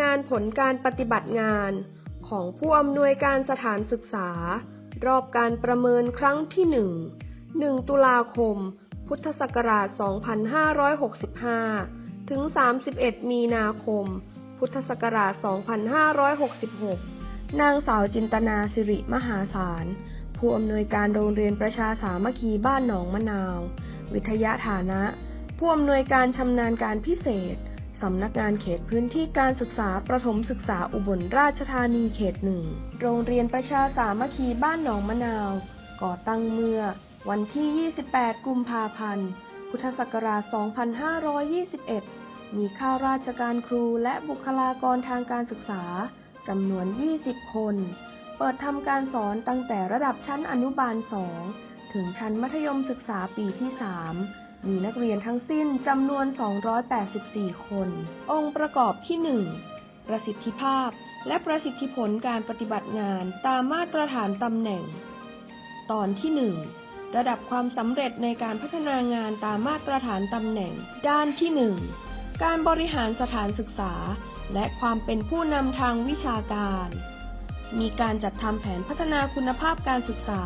งานผลการปฏิบัติงานของผู้อำนวยการสถานศึกษา รอบการประเมินครั้งที่ 1 1 ตุลาคม พุทธศักราช 2565 ถึง 31 มีนาคม พุทธศักราช 2566 นางสาวจินตนาสิริมหาศาลผู้อำนวยการโรงเรียนประชาสามัคคีบ้านหนองมะนาว วิทยาฐานะ ผู้อำนวยการชำนาญการพิเศษ สำนักงานเขตพื้นที่การศึกษาประถมศึกษาอุบลราชธานีเขตหนึ่ง โรงเรียนประชาสามัคคีบ้านหนองมะนาว ก่อตั้งเมื่อ วันที่ 28 กุมภาพันธ์ พุทธศักราช 2521 มีข้าราชการครูและบุคลากรทางการศึกษาจำนวน 20 คน เปิดทำการสอนตั้งแต่ระดับชั้นอนุบาล 2 ถึงชั้นมัธยมศึกษาปีที่ 3 มีนักเรียนทั้งสิ้นจำนวน 284 คน องค์ประกอบที่ 1 ประสิทธิภาพ และประสิทธิผลการปฏิบัติงานตามมาตรฐานตำแหน่ง ตอนที่ 1 ระดับความสำเร็จในการพัฒนางานตามมาตรฐานตำแหน่ง ด้านที่ 1 การบริหารสถานศึกษา และความเป็นผู้นำทางวิชาการ มีการจัดทำแผนพัฒนาคุณภาพการศึกษา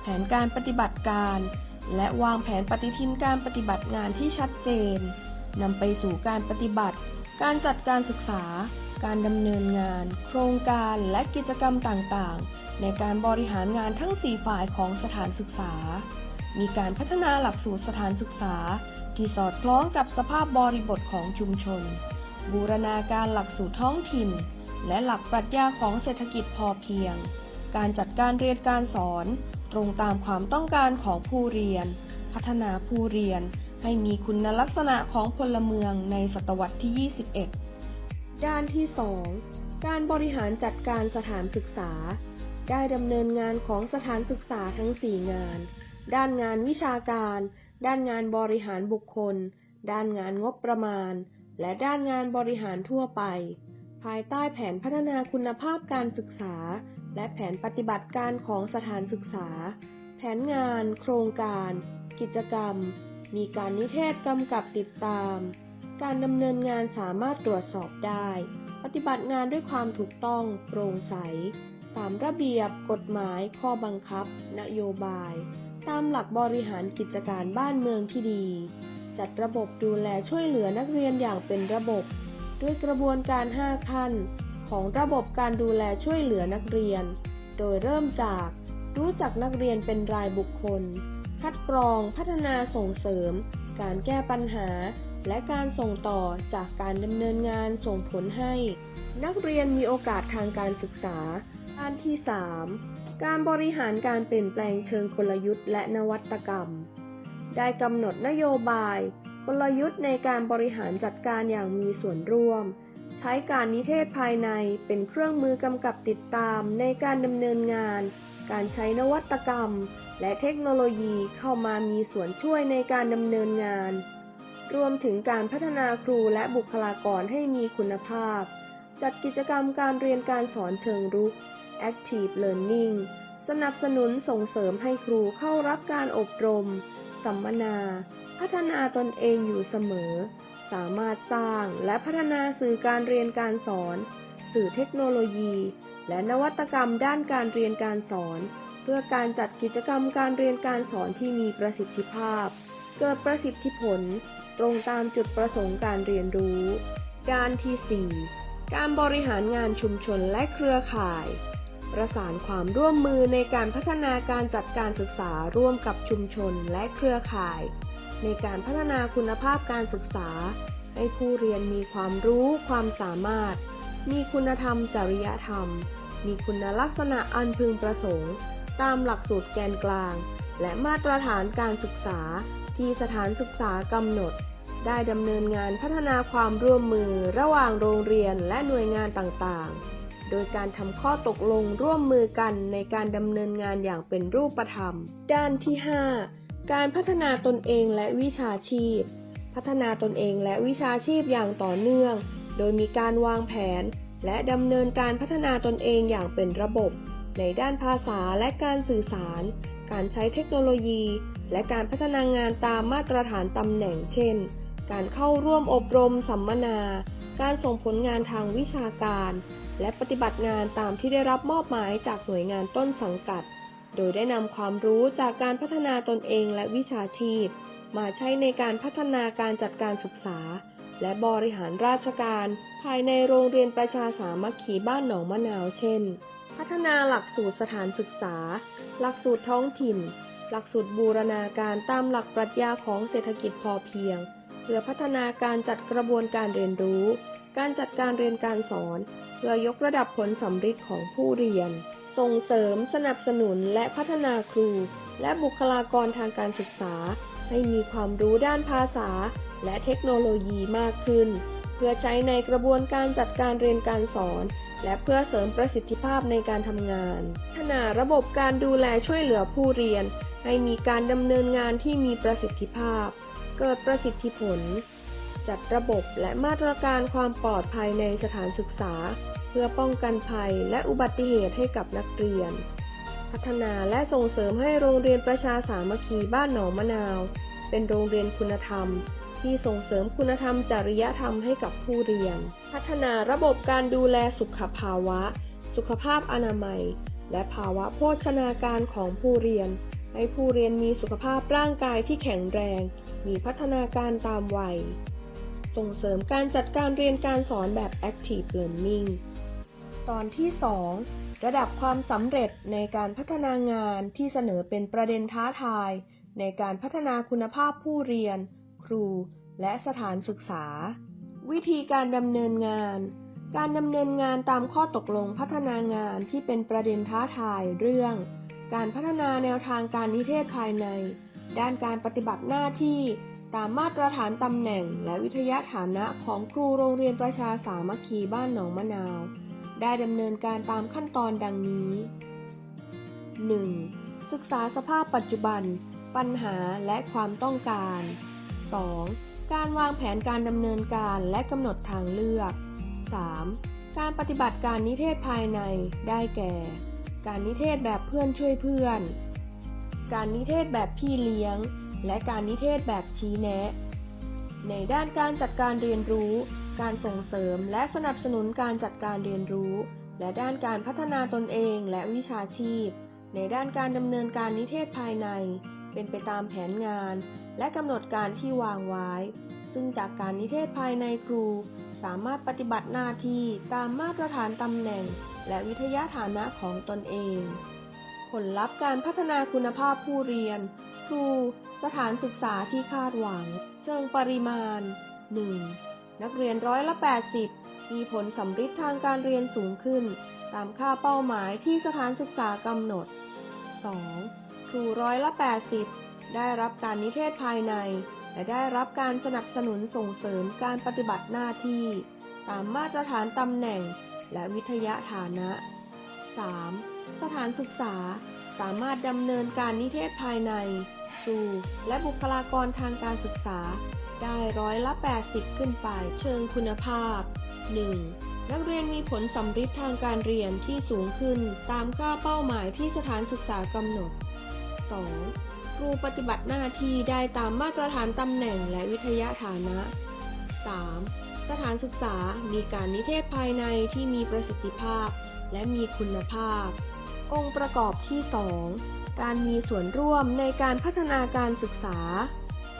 แผนการปฏิบัติการ และวางแผนปฏิทินการปฏิบัติงานที่ชัดเจนนำไปสู่การปฏิบัติ การจัดการศึกษา การดำเนินงาน โครงการและกิจกรรมต่างๆ ในการบริหารงานทั้ง 4 ฝ่ายของสถานศึกษา มีการพัฒนาหลักสูตรสถานศึกษา ที่สอดคล้องกับสภาพบริบทของชุมชน บูรณาการหลักสูตรท้องถิ่น และหลักปรัชญาของเศรษฐกิจพอเพียง การจัดการเรียนการสอน ตรงตามความต้องการของผู้เรียน พัฒนาผู้เรียนให้มีคุณลักษณะของพลเมืองในศตวรรษที่ 21 ด้านที่ 2 การบริหารจัดการสถานศึกษา ได้ดำเนินงานของสถานศึกษาทั้ง 4 งาน ด้านงานวิชาการ ด้านงานบริหารบุคคล ด้านงานงบประมาณ และด้านงานบริหารทั่วไป ภายใต้แผนพัฒนาคุณภาพการศึกษา และแผนปฏิบัติการของสถานศึกษา แผนงาน โครงการ กิจกรรม มีการนิเทศกำกับติดตาม การดำเนินงานสามารถตรวจสอบได้ ปฏิบัติงานด้วยความถูกต้อง โปร่งใส ตามระเบียบ กฎหมาย ข้อบังคับ นโยบาย ตามหลักบริหารกิจการบ้านเมืองที่ดี จัดระบบดูแลช่วยเหลือนักเรียนอย่างเป็นระบบ ด้วยกระบวนการ 5 ขั้น ของระบบการดูแลช่วยเหลือนักเรียน โดยเริ่มจากรู้จักนักเรียนเป็นรายบุคคล คัดกรองพัฒนาส่งเสริม การแก้ปัญหา และการส่งต่อจากการดำเนินงานส่งผลให้ นักเรียนมีโอกาสทางการศึกษาด้านที่ 3 การบริหารการเปลี่ยนแปลงเชิงกลยุทธ์และนวัตกรรม ได้กำหนดนโยบาย กลยุทธ์ในการบริหารจัดการอย่างมีส่วนร่วม ใช้การนิเทศภายในเป็นเครื่องมือกำกับติดตามในการดำเนินงาน การใช้นวัตกรรม และเทคโนโลยีเข้ามามีส่วนช่วยในการดำเนินงาน รวมถึงการพัฒนาครูและบุคลากรให้มีคุณภาพ จัดกิจกรรมการเรียนการสอนเชิงรุก Active Learning สนับสนุนส่งเสริมให้ครูเข้ารับการอบรม สัมมนา พัฒนาตนเองอยู่เสมอ สามารถสร้างและพัฒนาสื่อการเรียนการสอน สื่อเทคโนโลยี และนวัตกรรมด้านการเรียนการสอน เพื่อการจัดกิจกรรมการเรียนการสอนที่มีประสิทธิภาพ เกิดประสิทธิผล ตรงตามจุดประสงค์การเรียนรู้ด้านที่ 4 การบริหารงานชุมชนและเครือข่าย ประสานความร่วมมือในการพัฒนาการจัดการศึกษาร่วมกับชุมชนและเครือข่าย ในการพัฒนาคุณภาพการศึกษา ให้ผู้เรียนมีความรู้ความสามารถ มีคุณธรรมจริยธรรม มีคุณลักษณะอันพึงประสงค์ ตามหลักสูตรแกนกลาง และมาตรฐานการศึกษาที่สถานศึกษากำหนด ได้ดำเนินงานพัฒนาความร่วมมือระหว่างโรงเรียนและหน่วยงานต่างๆ โดยการทำข้อตกลงร่วมมือกันในการดำเนินงานอย่างเป็นรูปธรรม ด้านที่ 5 การพัฒนาตนเองและวิชาชีพ พัฒนาตนเองและวิชาชีพอย่างต่อเนื่อง โดยมีการวางแผน และดำเนินการพัฒนาตนเองอย่างเป็นระบบ ในด้านภาษาและการสื่อสาร การใช้เทคโนโลยี และการพัฒนางานตามมาตรฐานตำแหน่งเช่น การเข้าร่วมอบรมสัมมนา การส่งผลงานทางวิชาการ และปฏิบัติงานตามที่ได้รับมอบหมายจากหน่วยงานต้นสังกัด โดยได้นำความรู้จากการพัฒนาตนเองและวิชาชีพ มาใช้ในการพัฒนาการจัดการศึกษา และบริหารราชการ ภายในโรงเรียนประชาสามัคคีบ้านหนองมะนาวเช่น พัฒนาหลักสูตรสถานศึกษา หลักสูตรท้องถิ่น หลักสูตรบูรณาการตามหลักปรัชญาของเศรษฐกิจพอเพียง เพื่อพัฒนาการจัดกระบวนการเรียนรู้ การจัดการเรียนการสอน เพื่อยกระดับผลสำฤทธิ์ของผู้เรียน ส่งเสริมสนับสนุนและพัฒนาครู และบุคลากรทางการศึกษา ให้มีความรู้ด้านภาษา และเทคโนโลยีมากขึ้น เพื่อใช้ในกระบวนการจัดการเรียนการสอน และเพื่อเสริมประสิทธิภาพในการทำงาน พัฒนาระบบการดูแลช่วยเหลือผู้เรียน ให้มีการดำเนินงานที่มีประสิทธิภาพ เกิดประสิทธิผล จัดระบบและมาตรการความปลอดภัยในสถานศึกษา เพื่อป้องกันภัยและอุบัติเหตุให้กับนักเรียน พัฒนาและส่งเสริมให้โรงเรียนประชาสามัคคีบ้านหนองมะนาว เป็นโรงเรียนคุณธรรม ที่ส่งเสริมคุณธรรมจริยธรรมให้กับผู้เรียน พัฒนาระบบการดูแลสุขภาวะ สุขภาพอนามัย และภาวะโภชนาการของผู้เรียน ให้ผู้เรียนมีสุขภาพร่างกายที่แข็งแรง มีพัฒนาการตามวัย ส่งเสริมการจัดการเรียนการสอนแบบ Active Learning ตอนที่ 2 ระดับความสำเร็จในการพัฒนางานที่เสนอเป็นประเด็นท้าทาย ในการพัฒนาคุณภาพผู้เรียน ครู และสถานศึกษา วิธีการดำเนินงาน การดำเนินงานตามข้อตกลงพัฒนางานที่เป็นประเด็นท้าทายเรื่อง การพัฒนาแนวทางการนิเทศภายใน ด้านการปฏิบัติหน้าที่ตามมาตรฐานตำแหน่งและวิทยาฐานะของครูโรงเรียนประชาสามัคคีบ้านหนองมะนาว ได้ดำเนินการตามขั้นตอนดังนี้ 1. ศึกษาสภาพปัจจุบัน ปัญหาและความต้องการ 2. การวางแผนการดำเนินการและกำหนดทางเลือก 3. การปฏิบัติการนิเทศภายในได้แก่ การนิเทศแบบเพื่อนช่วยเพื่อน การนิเทศแบบพี่เลี้ยง และการนิเทศแบบชี้แนะ ในด้านการจัดการเรียนรู้ การส่งเสริมและสนับสนุนการจัดการเรียนรู้ และด้านการพัฒนาตนเองและวิชาชีพ ในด้านการดำเนินการนิเทศภายใน เป็นไปตามแผนงาน และกำหนดการที่วางไว้ ซึ่งจากการนิเทศภายในครู สามารถปฏิบัติหน้าที่ตามมาตรฐานตำแหน่ง และวิทยาฐานะของตนเอง ผลลัพธ์การพัฒนาคุณภาพผู้เรียน ครู สถานศึกษาที่คาดหวัง เชิงปริมาณ 1. นักเรียนร้อยละ 80 มีผลสำฤทธิ์ทางการเรียนสูงขึ้น ตามค่าเป้าหมายที่สถานศึกษากำหนด 2. ครูร้อยละ 80 ได้รับการนิเทศภายใน และได้รับการสนับสนุนส่งเสริมการปฏิบัติหน้าที่ ตามมาตรฐานตำแหน่ง และวิทยาฐานะ 3. สถานศึกษาสามารถดำเนินการนิเทศภายในครูและบุคลากรทางการศึกษา ได้ร้อยละ 80 ขึ้นไป เชิงคุณภาพ 1. นักเรียนมีผลสำฤทธิ์ทางการเรียนที่สูงขึ้นตามค่าเป้าหมายที่สถานศึกษากำหนด 2. ครูปฏิบัติหน้าที่ได้ตามมาตรฐานตำแหน่งและวิทยาฐานะ 3. สถานศึกษามีการนิเทศภายในที่มีประสิทธิภาพ และมีคุณภาพ องค์ประกอบที่ 2 การมีส่วนร่วมในการพัฒนาการศึกษา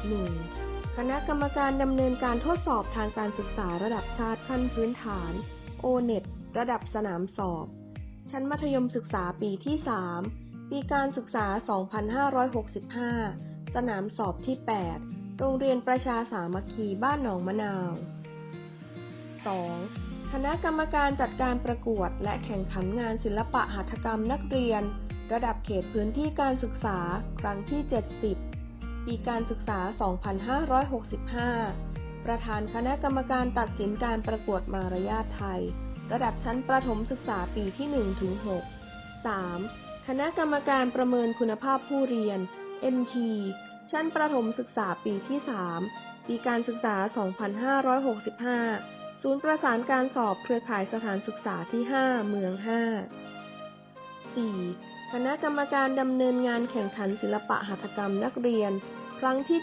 1. คณะกรรมการดำเนินการทดสอบทางการศึกษาระดับชาติขั้นพื้นฐาน O-NET ระดับสนามสอบ ชั้นมัธยมศึกษาปีที่ 3 ปีการศึกษา 2565 สนามสอบที่ 8 โรงเรียนประชาสามัคคีบ้านหนองมะนาว 2. คณะกรรมการจัดการประกวดและแข่งขันงานศิลปะหัตถกรรมนักเรียน ระดับเขตพื้นที่การศึกษา ครั้งที่ 70 ปีการศึกษา 2565 ประธานคณะกรรมการตัดสินการประกวดมารยาทไทย ระดับชั้นประถมศึกษาปีที่1ถึง6 3. คณะกรรมการประเมินคุณภาพผู้เรียน NT ชั้นประถมศึกษาปีที่ 3 ปีการศึกษา 2565 ศูนย์ประสานการสอบเครือข่ายสถานศึกษาที่ 5 เมือง 5 4. คณะกรรมการดำเนินงานแข่งขันศิลปะหัตถกรรมนักเรียน ครั้งที่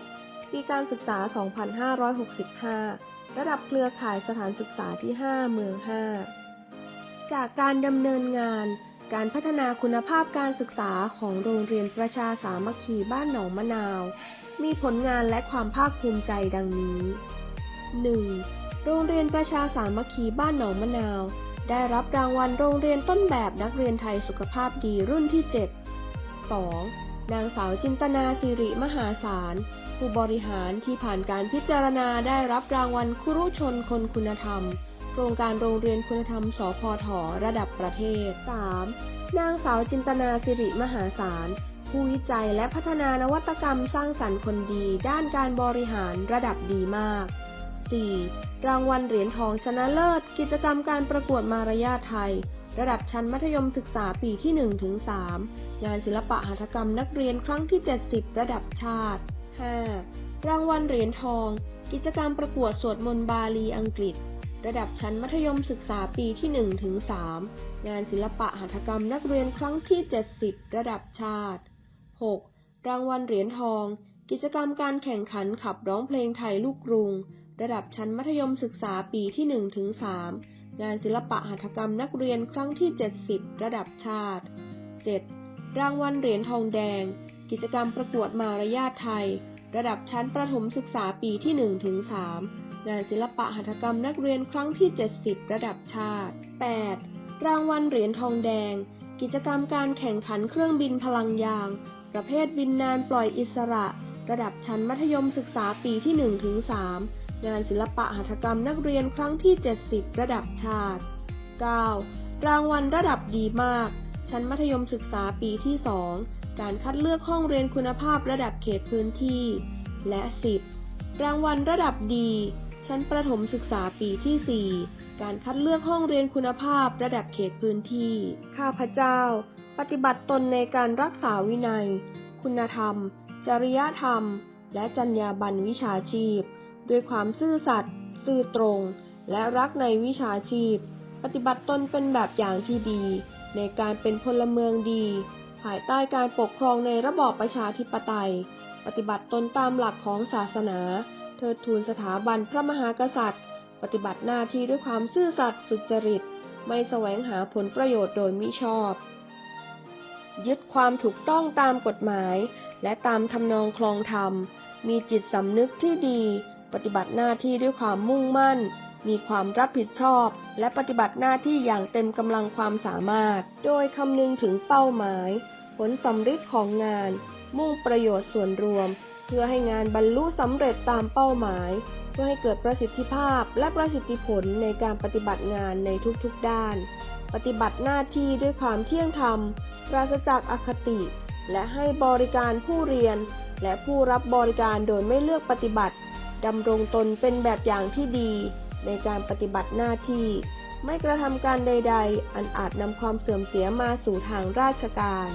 70 ปีการศึกษา 2565 ระดับเครือข่ายสถานศึกษาที่ 5 เมือง 5 จากการดำเนินงาน การพัฒนาคุณภาพการศึกษาของโรงเรียนประชาสามัคคีบ้านหนองมะนาว มีผลงานและความภาคภูมิใจดังนี้ 1. โรงเรียนประชาสามัคคีบ้านหนองมะนาว ได้รับรางวัลโรงเรียนต้นแบบนักเรียนไทยสุขภาพดีรุ่นที่ 7 2. นางสาวจินตนาสิริมหาศาล ผู้บริหารที่ผ่านการพิจารณาได้รับรางวัลครุชนคนคุณธรรม โครงการโรงเรียนคุณธรรม สพทระดับประเทศ 3. นางสาวจินตนาสิริมหาศาล ผู้วิจัยและพัฒนานวัตกรรมสร้างสรรค์คนดี ด้านการบริหารระดับดีมาก 4. รางวัลเหรียญทองชนะเลิศ กิจกรรมการประกวดมารยาทไทย ระดับชั้นมัธยมศึกษาปีที่1ถึง3งานศิลปะหัตถกรรมนักเรียนครั้งที่ 70 ระดับชาติ 5. รางวัลเหรียญทอง กิจกรรมประกวดสวดมนต์บาลีอังกฤษ ระดับชั้นมัธยมศึกษาปีที่1ถึง3งานศิลปะหัตถกรรมนักเรียนครั้งที่ 70 ระดับชาติ 6. รางวัลเหรียญทอง กิจกรรมการแข่งขันขับร้องเพลงไทยลูกกรุง ระดับชั้นมัธยมศึกษาปีที่1ถึง3งานศิลปะหัตถกรรมนักเรียนครั้งที่ 70 ระดับชาติ 7. รางวัลเหรียญทองแดง กิจกรรมประกวดมารยาทไทย ระดับชั้นประถมศึกษาปีที่1ถึง3งานศิลปะหัตถกรรมนักเรียนครั้งที่ 70 ระดับชาติ 8. รางวัลเหรียญทองแดง กิจกรรมการแข่งขันเครื่องบินพลังยาง ประเภทบินนานปล่อยอิสระ ระดับชั้นมัธยมศึกษาปีที่1ถึง3 งานศิลปะหัตถกรรมนักเรียนครั้งที่ 70 ระดับชาติ 9. รางวัลระดับดีมาก ชั้นมัธยมศึกษาปีที่ 2 การคัดเลือกห้องเรียนคุณภาพระดับเขตพื้นที่ และ 10. รางวัลระดับดี ชั้นประถมศึกษาปีที่ 4 การคัดเลือกห้องเรียนคุณภาพระดับเขตพื้นที่ ข้าพเจ้า ปฏิบัติตนในการรักษาวินัย คุณธรรม จริยธรรม และจรรยาบรรณวิชาชีพ ด้วยความซื่อสัตย์ซื่อตรง และรักในวิชาชีพ ปฏิบัติตนเป็นแบบอย่างที่ดี ในการเป็นพลเมืองดี ภายใต้การปกครองในระบอบประชาธิปไตย ปฏิบัติตนตามหลักของศาสนา เทิดทูนสถาบันพระมหากษัตริย์ ปฏิบัติหน้าที่ด้วยความซื่อสัตย์สุจริต ไม่แสวงหาผลประโยชน์โดยมิชอบยึดความถูกต้องตามกฎหมาย และตามทำนองคลองธรรม มีจิตสำนึกที่ดี ปฏิบัติหน้าที่ด้วยความมุ่งมั่น มีความรับผิดชอบ และปฏิบัติหน้าที่อย่างเต็มกำลังความสามารถ โดยคำนึงถึงเป้าหมาย ผลสำฤทธิ์ของงาน มุ่งประโยชน์ส่วนรวม เพื่อให้งานบรรลุสำเร็จตามเป้าหมาย เพื่อให้เกิดประสิทธิภาพและประสิทธิผลในการปฏิบัติงานในทุกๆด้าน ปฏิบัติหน้าที่ด้วยความเที่ยงธรรม ปราศจากอคติ และให้บริการผู้เรียน และผู้รับบริการโดยไม่เลือกปฏิบัติ ดำรงตนเป็นแบบอย่างที่ดี ในการปฏิบัติหน้าที่ ไม่กระทำการใด ๆ อันอาจนำความเสื่อมเสียมาสู่ทางราชการ